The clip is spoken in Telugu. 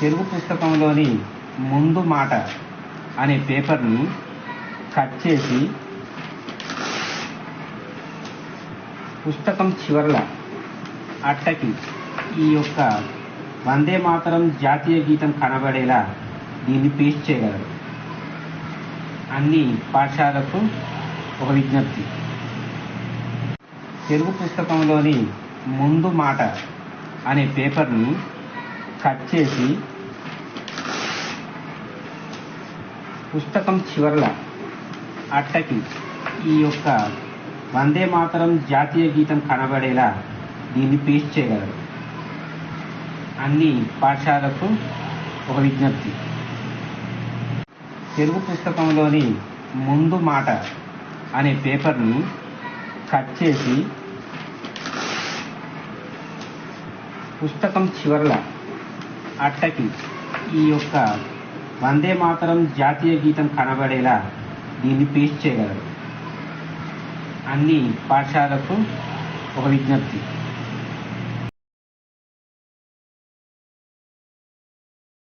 తెలుగు పుస్తకంలోని ముందు మాట అనే పేపర్ని కట్ చేసి పుస్తకం చివరల అట్టకి ఈ యొక్క వందే మాతరం జాతీయ గీతం కనబడేలా దీన్ని పేస్ట్ చేయగలరు. అన్ని పాఠశాలకు ఒక విజ్ఞప్తి. తెలుగు పుస్తకంలోని ముందు మాట అనే పేపర్ని కట్ చేసి పుస్తకం చివరల అట్టకి ఈ యొక్క వందే మాతరం జాతీయ గీతం కనబడేలా దీన్ని పేస్ట్ చేయగలరు. అన్ని పాఠశాలకు ఒక విజ్ఞప్తి. తెలుగు పుస్తకంలోని ముందు మాట అనే పేపర్ని కట్ చేసి పుస్తకం చివరల అట్టకి ఈ యొక్క వందే మాతరం జాతీయ గీతం కనబడేలా దీన్ని పేస్ట్ చేయగలరు. అన్ని పాఠశాలకు ఒక విజ్ఞప్తి.